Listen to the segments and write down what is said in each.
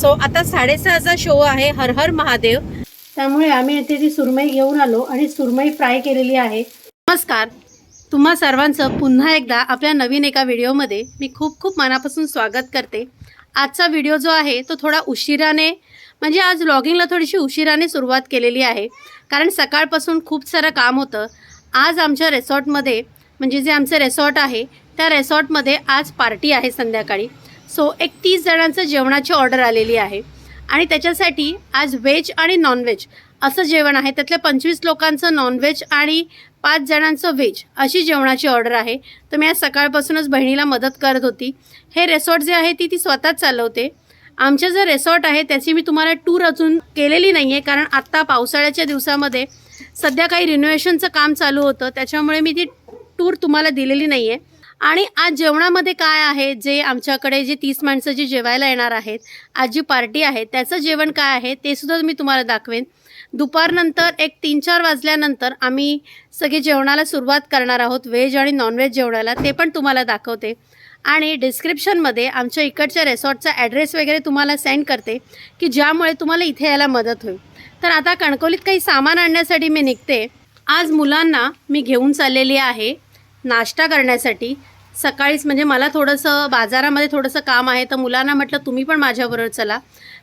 So आता साडेसहाचा show आहे हर हर महादेव. त्यामुळे आम्ही येथे ती सुरमई घेऊन आलो आणि सुरमई फ्राय केलेली आहे. नमस्कार. तुम्हा सर्वांचं पुन्हा एकदा आपल्या नवीन एका व्हिडिओमध्ये मी खूप खूप मनापासून स्वागत करते. आजचा व्हिडिओ जो आहे तो थोडा उशिराने म्हणजे आज व्लॉगिंगला थोडीशी उशिराने सुरुवात केलेली आहे. कारण सकाळपासून खूप सारं काम होतं. आज आमच्या रेसॉर्टमध्ये म्हणजे जे आमचं रेसॉर्ट आहे त्या रेसॉर्टमध्ये आज पार्टी आहे संध्याकाळी. सो एक तीस जणांचं जेवणाची ऑर्डर आलेली आहे. आणि त्याच्यासाठी आज व्हेज आणि नॉनव्हेज असं जेवण आहे. त्यातल्या पंचवीस लोकांचं नॉनव्हेज आणि पाच जणांचं व्हेज अशी जेवणाची ऑर्डर आहे. तर मी आज सकाळपासूनच बहिणीला मदत करत होती. हे रेसॉर्ट जे आहे ती ती स्वतःच चालवते. आमचं जे रेसॉर्ट आहे त्याची मी तुम्हाला टूर अजून केलेली नाही आहे कारण आत्ता पावसाळ्याच्या दिवसामध्ये सध्या काही रिनोव्हेशनचं काम चालू होतं. त्याच्यामुळे मी ती टूर तुम्हाला दिलेली नाही आहे आणि आज जेवणामध्ये काय आहे? जे आमच्याकडे जे तीस माणसं जी जेवायला येणार आहेत आज जी पार्टी आहे त्याचं जेवण काय आहे ते सुद्धा मी तुम्हाला दाखवेन. दुपारनंतर एक तीन चार वाजल्यानंतर आम्ही सगळे जेवणाला सुरुवात करणार आहोत व्हेज आणि नॉनव्हेज जेवणाला ते पण तुम्हाला दाखवते. आणि डिस्क्रिप्शनमध्ये आमच्या इकडच्या रेसॉर्टचा ॲड्रेस वगैरे तुम्हाला सेंड करते की ज्यामुळे तुम्हाला इथे यायला मदत होईल. तर आता कणकवलीत काही सामान आणण्यासाठी मी निघते. आज मुलांना मी घेऊन चाललेली आहे नाश्ता करण्यासाठी. सकाळीच म्हणजे मला थोडंसं बाजारामध्ये थोडंसं काम आहे तर मुलांना म्हटलं तुम्ही पण माझ्याबरोबर चला.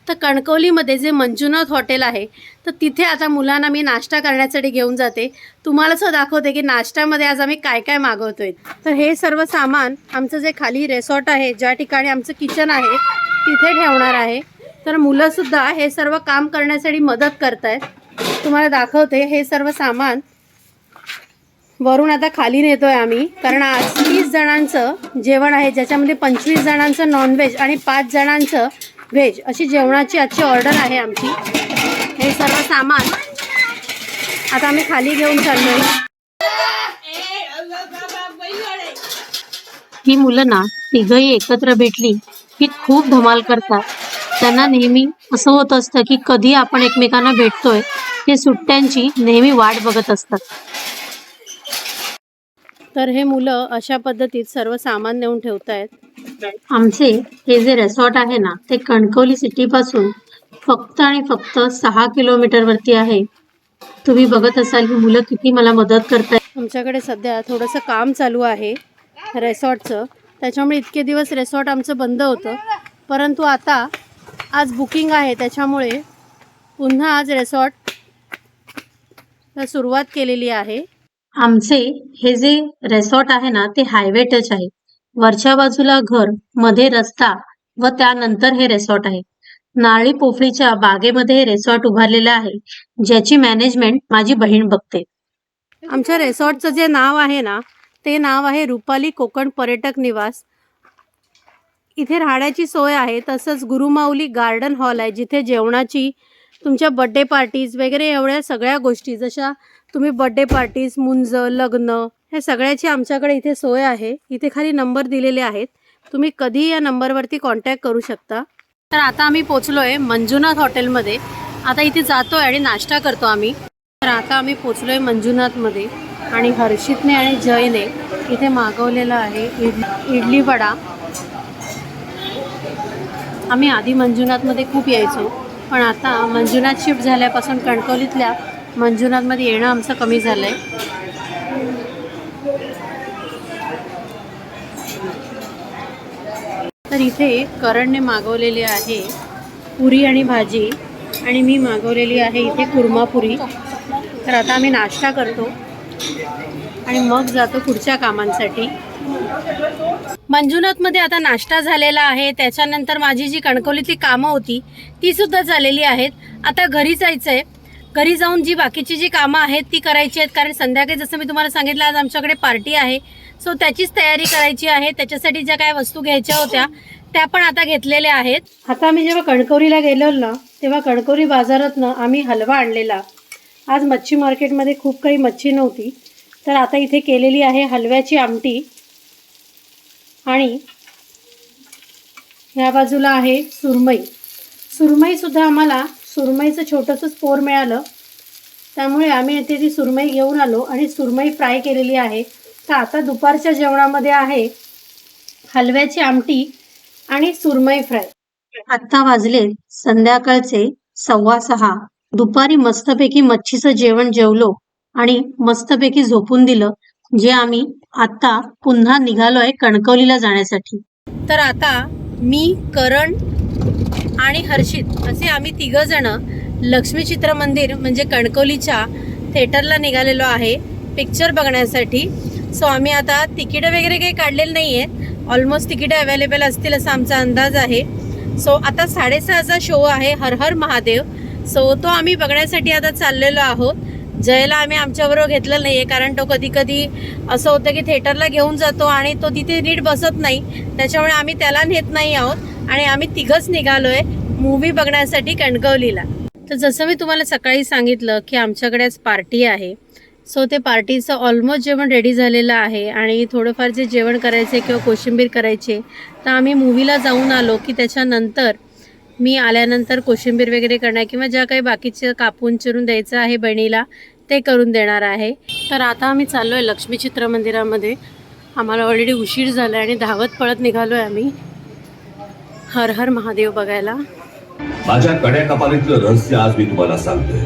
तर कणकवलीमध्ये जे मंजुनाथ हॉटेल आहे तर तिथे आता मुलांना मी नाश्ता करण्यासाठी घेऊन जाते. तुम्हाला असं दाखवते की नाश्त्यामध्ये आज आम्ही काय काय मागवतो आहे तर हे सर्व सामान आमचं जे खाली रेसॉर्ट आहे ज्या ठिकाणी आमचं किचन आहे तिथे ठेवणार आहे. तर मुलंसुद्धा हे सर्व काम करण्यासाठी मदत करत आहेत तुम्हाला दाखवते हे सर्व सामान वरून आता खाली नेतोय आम्ही. कारण आज तीस जणांचं जेवण आहे ज्याच्यामध्ये पंचवीस जणांचं नॉनव्हेज आणि पाच जणांचं व्हेज अशी जेवणाची आजची ऑर्डर आहे आमची. हे सर्व सामान आता आम्ही खाली घेऊन चाललोय. ही मुलं ना तिघही एकत्र भेटली की खूप धमाल करतात. त्यांना नेहमी असं होत असतं की कधी आपण एकमेकांना भेटतोय ते सुट्ट्यांची नेहमी वाट बघत असतात. तर हे मुलं अशा पद्धतीत सर्व सामान नेऊन ठेवत आहेत आमचे हे जे रेसॉर्ट आहे ना ते कणकवली सिटी पासून फक्त आणि फक्त सहा किलोमीटर वरती आहे. तुम्ही बघत असाल ही मुलं किती मला मदत करतायत. आमच्याकडे सध्या थोडंसं काम चालू आहे रेसॉर्टचं त्याच्यामुळे इतके दिवस रेसॉर्ट आमचं बंद होतं. परंतु आता आज बुकिंग आहे त्याच्यामुळे पुन्हा आज रेसॉर्ट सुरुवात केलेली आहे. आमचे हे जे रेसॉर्ट आहे ना ते हायवे टच आहे. वरच्या बाजूला घरमध्ये रस्ता व त्यानंतर हे रेसॉर्ट आहे. नाळी पोफळीच्या बागेमध्ये हे रेसॉर्ट उभारलेलं आहे ज्याची मॅनेजमेंट माझी बहीण बघते. आमच्या रेसॉर्टचं जे नाव आहे ना ते नाव आहे रुपाली कोकण पर्यटक निवास. इथे राहण्याची सोय आहे तसंच गुरुमाऊली गार्डन हॉल आहे जिथे जेवणाची तुमच्या बड्डे पार्टीज वगैरे एवढ्या सगळ्या गोष्टी जशा तुम्ही बड्डे पार्टीज मुंज लग्न ह्या सगळ्याची आमच्याकडे इथे सोय आहे. इथे खाली नंबर दिलेले आहेत. तुम्ही कधी या नंबरवरती कॉन्टॅक्ट करू शकता. तर आता आम्ही पोचलो आहे मंजुनाथ हॉटेलमध्ये. आता इथे जातो आहे आणि नाश्ता करतो आम्ही. तर आता आम्ही पोचलो आहे मंजुनाथमध्ये आणि हर्षितने आणि जयने इथे मागवलेलं आहे इडली इडली वडा. आम्ही आधी मंजुनाथमध्ये खूप यायचो. पण आता मंजुनाथ शिफ्ट झाल्यापासून कणकवलीतल्या मंजुनाथमध्ये येणं आमचं कमी झालं आहे तर इथे करणने मागवलेली आहे पुरी आणि भाजी आणि मी मागवलेली आहे इथे कुर्मापुरी तर आता आम्ही नाश्ता करतो आणि मग जातो पुढच्या कामांसाठी. मंजुनाथमध्ये आता नाश्ता झालेला आहे. त्याच्यानंतर माझी जी कणकवलीतली कामं होती ती सुद्धा झालेली आहेत. आता घरी जायचं आहे घरी जाऊन जी बाकीची जी कामं आहेत ती करायची आहेत. कारण संध्याकाळी जसं मी तुम्हाला सांगितलं आज आमच्याकडे पार्टी आहे. सो त्याचीच तयारी करायची आहे. त्याच्यासाठी ज्या काय वस्तू घ्यायच्या होत्या त्या पण आता घेतलेल्या आहेत. आता आम्ही जेव्हा कणकवरीला गेलो ना तेव्हा कणकवरी बाजारातनं आम्ही हलवा आणलेला. आज मच्छी मार्केटमध्ये खूप काही मच्छी नव्हती. तर आता इथे केलेली आहे हलव्याची आमटी. आणि ह्या बाजूला आहे सुरमई. सुरमईसुद्धा आम्हाला सुरमईचं छोटंसं स्पोर मिळालं. त्यामुळे आम्ही येथे ती सुरमई घेऊन आलो आणि सुरमई फ्राय केलेली आहे. तर आता दुपारच्या जेवणामध्ये आहे हलव्याची आमटी आणि सुरमई फ्राय. आत्ता वाजले संध्याकाळचे सव्वा सहा. दुपारी मस्तपैकी मच्छीचं जेवण जेवलो आणि मस्तपैकी झोपून दिलं. जे आम्ही आता पुन्हा निघालोय कणकवलीला जाण्यासाठी. तर आता मी करण आणि हर्षित असे आम्ही तिघ जण लक्ष्मी चित्र मंदिर म्हणजे कणकवलीच्या थिएटरला निघालेलो आहे पिक्चर बघण्यासाठी. सो आम्ही आता तिकीटं वगैरे काही काढलेली नाही आहेत ऑलमोस्ट तिकीटं अवेलेबल असतील असा आमचा अंदाज आहे. सो आता साडेसहाचा शो आहे हर हर महादेव. सो तो आम्ही बघण्यासाठी आता चाललेलो आहोत. जयला आम्ही आमच्याबरोबर घेतलं नाही आहे कारण तो कधी कधी असं होतं की थिएटरला घेऊन जातो आणि तो तिथे नीट बसत नाही. त्याच्यामुळे आम्ही त्याला नेत नाही आहोत आणि आम्ही तिघंच निघालो आहे मूव्ही बघण्यासाठी कणकवलीला. तर जसं मी तुम्हाला सकाळी सांगितलं की आमच्याकडे आज पार्टी आहे. सो ते पार्टीचं ऑलमोस्ट जेवण रेडी झालेलं आहे आणि थोडंफार जे जेवण करायचे किंवा कोशिंबीर करायचे तर आम्ही मूवीला जाऊन आलो की त्याच्यानंतर मी आल्यानंतर कोशिंबीर वगैरे करणार किंवा ज्या काही बाकीचं कापून चिरून द्यायचं आहे बहिणीला ते करून देणार आहे. तर आता आम्ही चाललो आहे लक्ष्मी चित्र मंदिरामध्ये. आम्हाला ऑलरेडी उशीर झाला आहे आणि धावत पळत निघालो आहे आम्ही. हर हर महादेव बघायला. माझ्या कड्या कपालीतलं रहस्य आज मी तुम्हाला सांगतोय.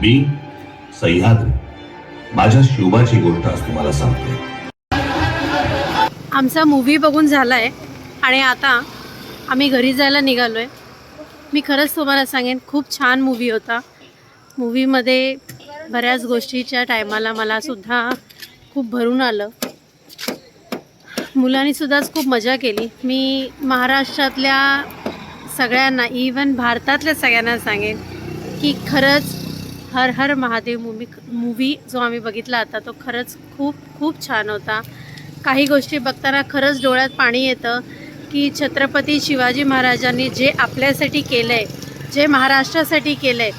मी सह्याद्री. माझ्या शिवबाची गोष्ट आज तुम्हाला सांगतोय. आमचा मूवी बघून झाला आहे आणि आता आम्ही घरी जायला निघालो आहे मी खरंच तुम्हाला सांगेन खूप छान मूवी होता. मूवीमध्ये बऱ्याच गोष्टीच्या टायमाला मला सुद्धा खूप भरून आलं. मुलांनीसुद्धाच खूप मजा केली. मी महाराष्ट्रातल्या सगळ्यांना इवन भारतातल्या सगळ्यांना सांगेन की खरंच हर हर महादेव मूवी मूवी जो आम्ही बघितला आता तो खरंच खूप खूप छान होता. काही गोष्टी बघताना खरंच डोळ्यात पाणी येतं. की छत्रपती शिवाजी महाराजांनी जे आपल्यासाठी केलं आहे जे महाराष्ट्रासाठी केलं आहे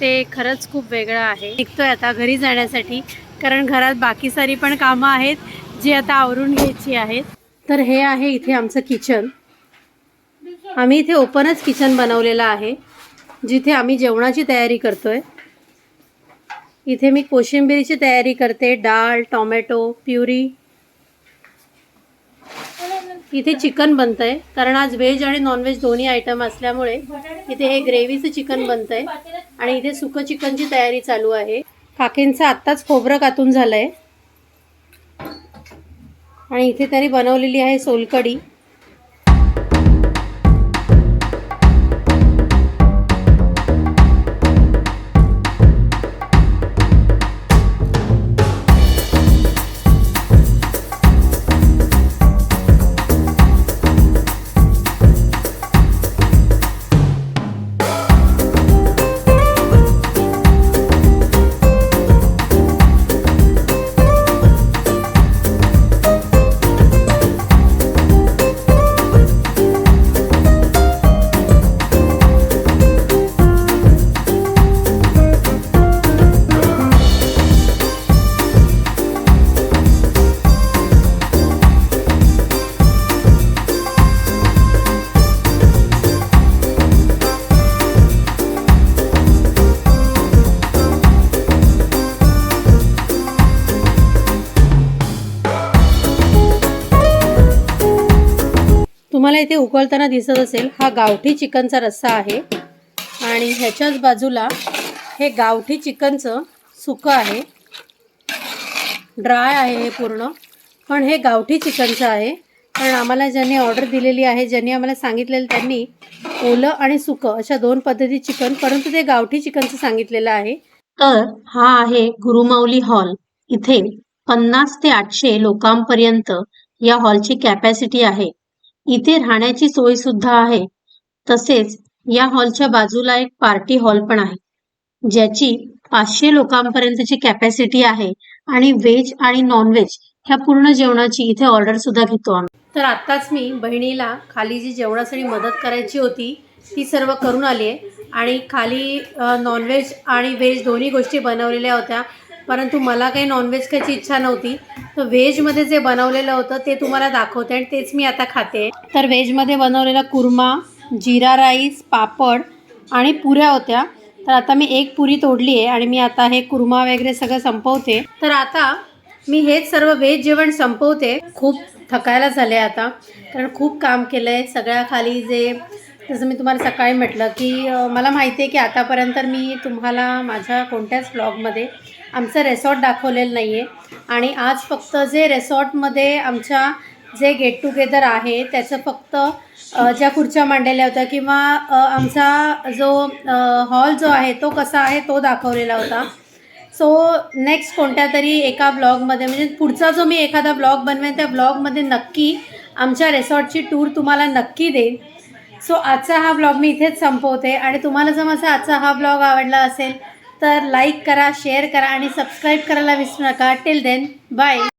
ते खरंच खूप वेगळं आहे. निघतोय आता घरी जाण्यासाठी कारण घरात बाकी सारी पण कामं आहेत जी आता आवरून घ्यायची आहेत. तर हे आहे इथे आमचं किचन. आम्ही इथे ओपनच किचन बनवलेलं आहे जिथे आम्ही जेवणाची तयारी करतोय. इथे मी कोशिंबिरीची तयारी करते डाळ टोमॅटो प्युरी इथे चिकन बनतंय. कारण आज व्हेज आणि नॉनव्हेज दोन्ही आयटम असल्यामुळे इथे हे ग्रेव्हीचं चिकन बनतंय. आणि इथे सुकं चिकनची तयारी चालू आहे. काकींचं आत्ताच खोबरं कातून झालं आहे आणि इथे तरी बनवलेली आहे सोलकडी तुम्हाला इथे उकळताना दिसत असेल हा गावठी चिकनचा रस्सा आहे. आणि ह्याच्याच बाजूला हे गावठी चिकनचं सुकं आहे. ड्राय आहे हे पूर्ण. पण हे गावठी चिकनचं आहे. कारण आम्हाला ज्यांनी ऑर्डर दिलेली आहे ज्यांनी आम्हाला सांगितलेलं त्यांनी ओलं आणि सुकं अशा दोन पद्धती चिकन परंतु ते गावठी चिकनचं सांगितलेलं आहे. तर हा आहे गुरुमाऊली हॉल. इथे पन्नास ते आठशे लोकांपर्यंत या हॉलची कॅपॅसिटी आहे. इथे राहण्याची सोय सुद्धा आहे. तसेच या हॉलच्या बाजूला एक पार्टी हॉल पण आहे ज्याची पाचशे लोकांपर्यंतची कॅपॅसिटी आहे आणि व्हेज आणि नॉनव्हेज ह्या पूर्ण जेवणाची इथे ऑर्डर सुद्धा घेतो आम्ही. तर आत्ताच मी बहिणीला खाली जी जेवणासाठी मदत करायची होती ती सर्व करून आली आहे आणि खाली नॉनव्हेज आणि व्हेज दोन्ही गोष्टी बनवलेल्या होत्या. परंतु मला काही नॉनव्हेज खायची इच्छा नव्हती. तर व्हेजमध्ये जे बनवलेलं होतं ते तुम्हाला दाखवते आणि तेच मी आता खाते. तर व्हेजमध्ये बनवलेला कुर्मा जिरा राईस पापड आणि पुऱ्या होत्या. तर आता मी एक पुरी तोडली आहे आणि मी आता हे कुर्मा वगैरे सगळं संपवते. तर आता मी हेच सर्व व्हेज जेवण संपवते. खूप थकायला झाले आता कारण खूप काम केलं आहे सगळ्या खाली जे जसं मी तुम्हाला सकाळी म्हटलं की मला माहिती आहे की आतापर्यंत मी तुम्हाला माझ्या कोणत्याच ब्लॉगमध्ये आमचं रेसॉर्ट दाखवलेलं नाही आहे आणि आज फक्त जे रेसॉर्टमध्ये आमच्या जे गेट टुगेदर आहे त्याचं फक्त ज्या खुर्च्या मांडलेल्या होत्या किंवा आमचा जो हॉल जो आहे तो कसा आहे तो दाखवलेला होता. सो नेक्स्ट कोणत्या तरी एका ब्लॉगमध्ये म्हणजे पुढचा जो मी एखादा ब्लॉग बनवेन त्या ब्लॉगमध्ये नक्की आमच्या रेसॉर्टची टूर तुम्हाला नक्की देईन. सो आजचा हा ब्लॉग मी इथेच संपवते. आणि तुम्हाला जर माझा आजचा हा ब्लॉग आवडला असेल तर लाईक करा शेअर करा आणि सबस्क्राईब करायला विसरू नका. Till then bye